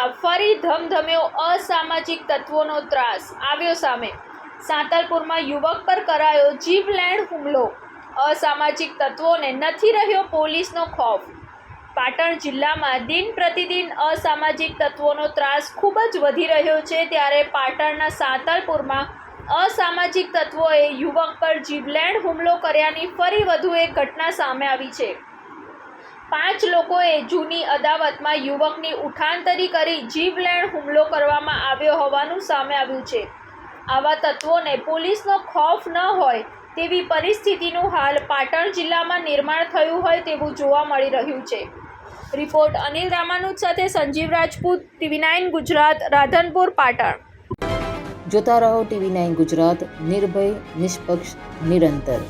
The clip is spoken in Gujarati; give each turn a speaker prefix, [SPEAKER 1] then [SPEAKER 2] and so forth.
[SPEAKER 1] પાટણમાં ફરી ધમધમ્યો અસામાજિક તત્વોનો ત્રાસ. આવ્યો સામે. સાંતલપુરમાં યુવક પર કરાયો જીવલેણ હુમલો. અસામાજિક તત્વોને નથી રહ્યો પોલીસનો ખોફ. પાટણ જિલ્લામાં દિન પ્રતિદિન અસામાજિક તત્વોનો ત્રાસ ખૂબ જ વધી રહ્યો છે ત્યારે પાટણના સાંતલપુરમાં અસામાજિક તત્વોએ યુવક પર જીવલેણ હુમલો કર્યાની ફરી વધુ એક ઘટના સામે આવી છે. પાંચ લોકોએ જૂની અદાવતમાં યુવકની ઉઠાંતરી કરી જીવલેણ હુમલો કરવામાં આવ્યો હોવાનું સામે આવ્યું છે. આવા તત્વોને પોલીસનો ખોફ ન હોય તેવી પરિસ્થિતિનું હાલ પાટણ જિલ્લામાં નિર્માણ થયું હોય તેવું જોવા મળી રહ્યું છે. રિપોર્ટ અનિલ રામાનુજ સાથે સંજીવ રાજપૂત, ટીવી નાઇન ગુજરાત, રાધનપુર, પાટણ.
[SPEAKER 2] જોતા રહો ટીવી નાઇન ગુજરાત, નિર્ભય, નિષ્પક્ષ, નિરંતર.